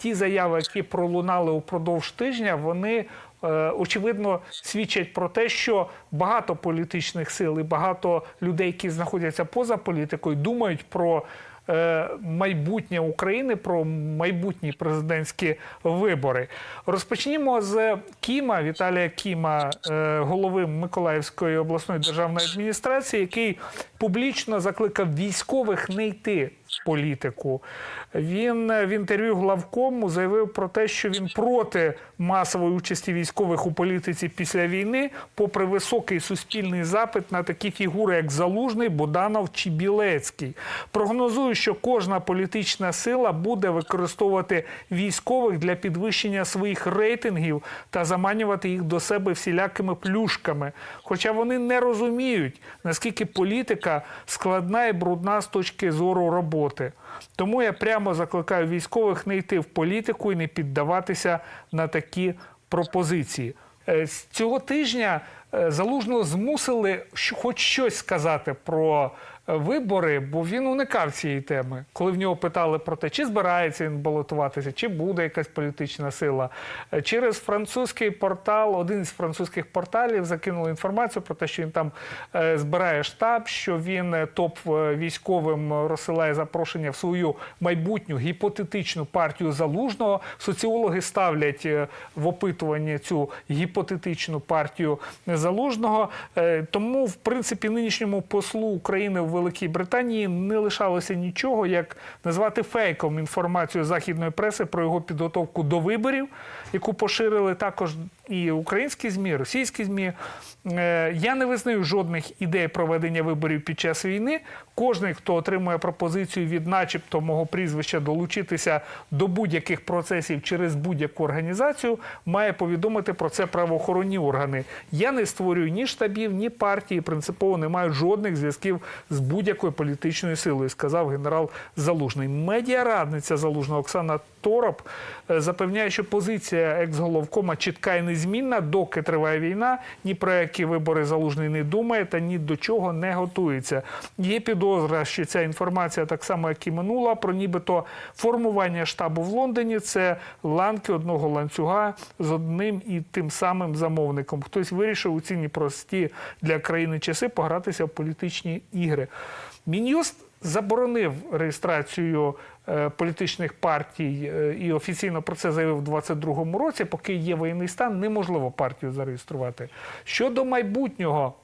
ті заяви, які пролунали упродовж тижня, вони е, очевидно свідчать про те, що багато політичних сил і багато людей, які знаходяться поза політикою, думають про. е, Майбутнє України про майбутні президентські вибори. Розпочнімо з Кіма Віталія Кіма, е, голови Миколаївської обласної державної адміністрації, який публічно закликав військових не йти політику. Він е, в інтерв'ю главкому заявив про те, що він проти масової участі військових у політиці після війни, попри високий суспільний запит на такі фігури, як Залужний, Буданов чи Білецький. Прогнозую, що кожна політична сила буде використовувати військових для підвищення своїх рейтингів та заманювати їх до себе всілякими плюшками. Хоча вони не розуміють, наскільки політика складна і брудна з точки зору роботи. Тому я прямо закликаю військових не йти в політику і не піддаватися на такі пропозиції. Е, З цього тижня залужно залужного змусили хоч щось сказати про е, вибори, бо він уникав цієї теми. Коли в нього питали про те, чи збирається він балотуватися, чи буде якась політична сила. Е, Через французький портал, один із французьких порталів закинули інформацію про те, що він там е, збирає штаб, що він е, топ військовим розсилає запрошення в свою майбутню гіпотетичну партію залужного. Соціологи ставлять в опитуванні цю гіпотетичну партію залужного. Тому, в принципі, нинішньому послу України в Великій Британії не лишалося нічого, як назвати фейком інформацію західної преси про його підготовку до виборів, яку поширили також і українські змі, і російські змі. Е, Я не визнаю жодних ідей проведення виборів під час війни. Кожний, хто отримує пропозицію від, начебто, мого прізвища долучитися до будь-яких процесів через будь-яку організацію, має повідомити про це правоохоронні органи. Я не створюю ні штабів, ні партії, принципово не маю жодних зв'язків з будь-якою політичною силою, сказав генерал Залужний. Медіарадниця Залужного Оксана Тороп е, запевняє, що позиція екс-головкома чітка і незмінна, доки триває війна, ні про які вибори залужний не думає та ні до чого не готується. Є підозра, що ця інформація, так само як і минула, про нібито формування штабу в Лондоні це ланки одного ланцюга з одним і тим самим замовником. Хтось вирішив у ці непрості для країни часи погратися в політичні ігри. Мін'юст заборонив реєстрацію е, політичних партій е, і офіційно про це заявив у 2022 році. Поки є воєнний стан, неможливо партію зареєструвати. Щодо майбутнього.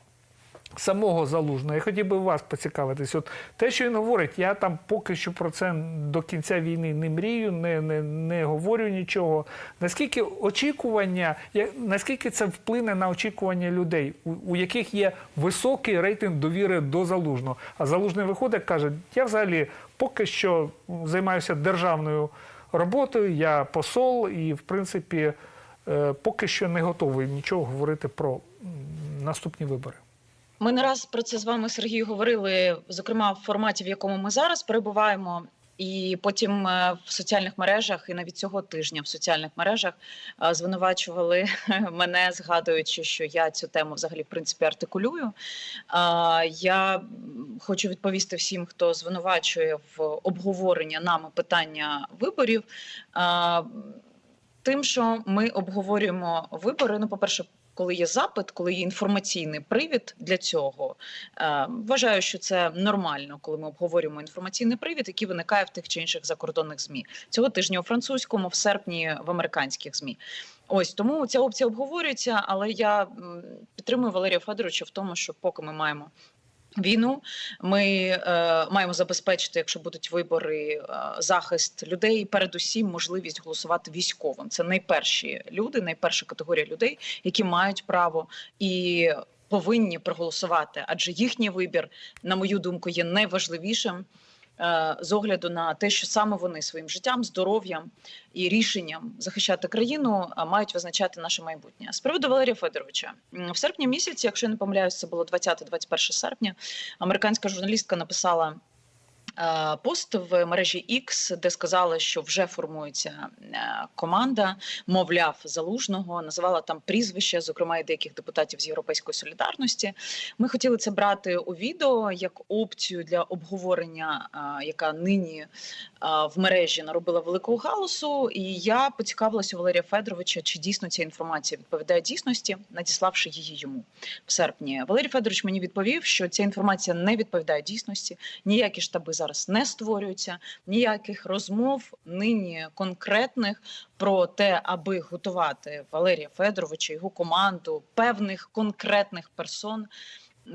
Самого залужного, я хотів би вас поцікавитись. От те, що він говорить, я там поки що про це до кінця війни не мрію, не, не, не говорю нічого. Наскільки очікування, наскільки це вплине на очікування людей, у, у яких є високий рейтинг довіри до залужного? А залужний виходить, каже: я взагалі поки що займаюся державною роботою, я посол, і в принципі е, поки що не готовий нічого говорити про наступні вибори. Ми не раз про це з вами, Сергій, говорили, зокрема в форматі, в якому ми зараз перебуваємо. І потім е, в соціальних мережах, і навіть цього тижня в соціальних мережах е, звинувачували мене, згадуючи, що я цю тему взагалі в принципі артикулюю. Я хочу відповісти всім, хто звинувачує в обговорення нами питання виборів. Тим, що ми обговорюємо вибори. Ну, по-перше, коли є запит, коли є інформаційний привід для цього, е, вважаю, що це нормально, коли ми обговорюємо інформаційний привід, який виникає в тих чи інших закордонних змі цього тижня у французькому, в серпні в американських змі. Ось тому ця опція обговорюється, але я підтримую Валерія Федоровича в тому, що поки ми маємо. Війну. Ми е, маємо забезпечити, якщо будуть вибори, е, захист людей, передусім можливість голосувати військовим. Це найперші люди, найперша категорія людей, які мають право і повинні проголосувати, адже їхній вибір, на мою думку, є найважливішим з огляду на те, що саме вони своїм життям, здоров'ям і рішенням захищати країну мають визначати наше майбутнє. З приводу Валерія Федоровича в серпні місяці, якщо я не помиляюсь, це було 20-21 серпня. Американська журналістка написала е, пост в мережі X, де сказала, що вже формується е, команда, мовляв, залужного, називала там прізвища, зокрема і деяких депутатів з Європейської солідарності. Ми хотіли це брати у відео як опцію для обговорення, е, яка нині е, в мережі наробила великого галасу. І я поцікавилася у Валерія Федоровича, чи дійсно ця інформація відповідає дійсності, надіславши її йому в серпні. Валерій Федорович мені відповів, що ця інформація не відповідає дійсності. Ніякі штаби зараз не створюються, ніяких розмов нині конкретних про те, аби готувати Валерія Федоровича, його команду, певних конкретних персон.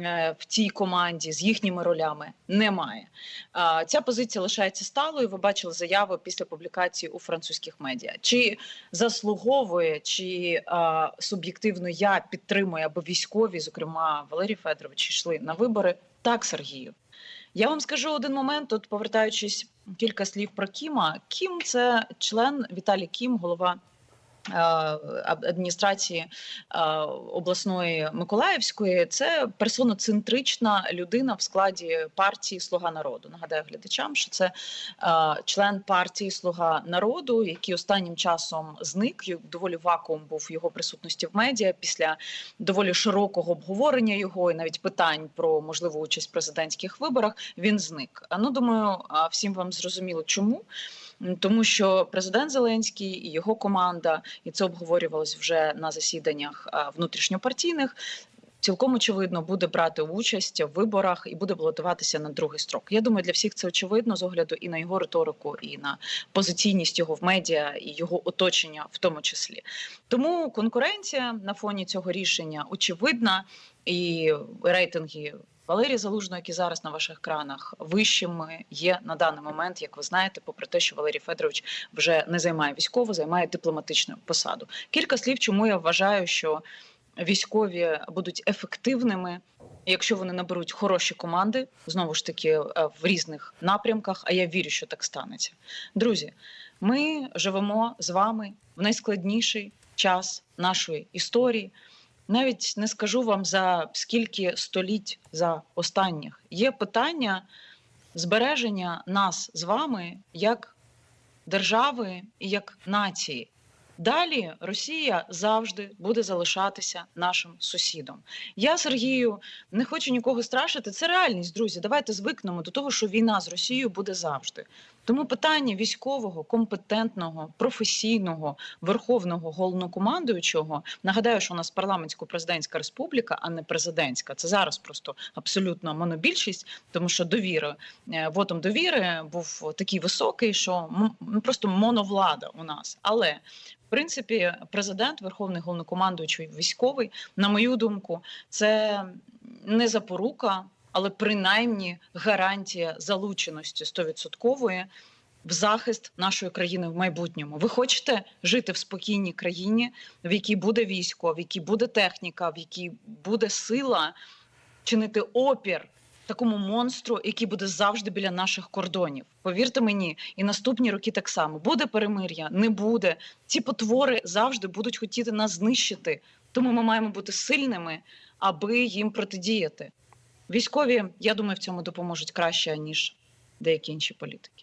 е, В цій команді з їхніми ролями немає. Ця позиція лишається сталою. Ви бачили заяву після публікації у французьких медіа. Чи заслуговує, чи суб'єктивно я підтримую, аби військові, зокрема Валерій Федорович, йшли на вибори? Так, Сергію. Я вам скажу один момент. Тут повертаючись кілька слів про Кіма. Кім це член Віталій Кім, голова. Е, ад- Адміністрації е, обласної Миколаївської це персоноцентрична людина в складі партії Слуга народу. Нагадаю глядачам, що це е, член партії Слуга народу, який останнім часом зник. Доволі вакуум був його присутності в медіа після доволі широкого обговорення його і навіть питань про можливу участь в президентських виборах. Він зник. А ну думаю, всім вам зрозуміло, чому. Тому що президент Зеленський і його команда, і це обговорювалось вже на засіданнях внутрішньопартійних. Цілком очевидно буде брати участь в виборах і буде балотуватися на другий строк. Я думаю, для всіх це очевидно з огляду і на його риторику, і на позиційність його в медіа, і його оточення, в тому числі. Тому конкуренція на фоні цього рішення очевидна, і рейтинги Валерія Залужного, які зараз на ваших екранах вищими є на даний момент, як ви знаєте, попри те, що Валерій Федорович вже не займає військову, займає дипломатичну посаду. Кілька слів, чому я вважаю, що військові будуть ефективними. Якщо вони наберуть хороші команди, знову ж таки е, в різних напрямках, а я вірю, що так станеться. Друзі, ми живемо з вами в найскладніший час нашої історії. Навіть не скажу вам за скільки століть за останніх. Є питання збереження нас з вами як держави і як нації. Далі Росія завжди буде залишатися нашим сусідом. Я Сергію не хочу нікого страшити. Це реальність, друзі. Давайте звикнемо до того, що війна з Росією буде завжди. Тому питання військового, компетентного, професійного, верховного головнокомандуючого. Нагадаю, що у нас парламентсько-президентська республіка, а не президентська. Це зараз просто абсолютно монобільшість, тому що довіри е, вотом довіри був такий високий, що просто моновлада у нас. Але в принципі, президент, верховний головнокомандуючий військовий, на мою думку, це не запорука, але принаймні гарантія залученості стовідсоткової в захист нашої країни в майбутньому. Ви хочете жити в спокійній країні, в якій буде військо, в якій буде техніка, в якій буде сила чинити опір такому монстру, який буде завжди біля наших кордонів. Повірте мені, і наступні роки так само буде перемир'я, не буде. Ці потвори завжди будуть хотіти нас знищити. Тому ми маємо бути сильними, аби їм протидіяти. Військові, я думаю, в цьому допоможуть краще ніж деякі інші політики.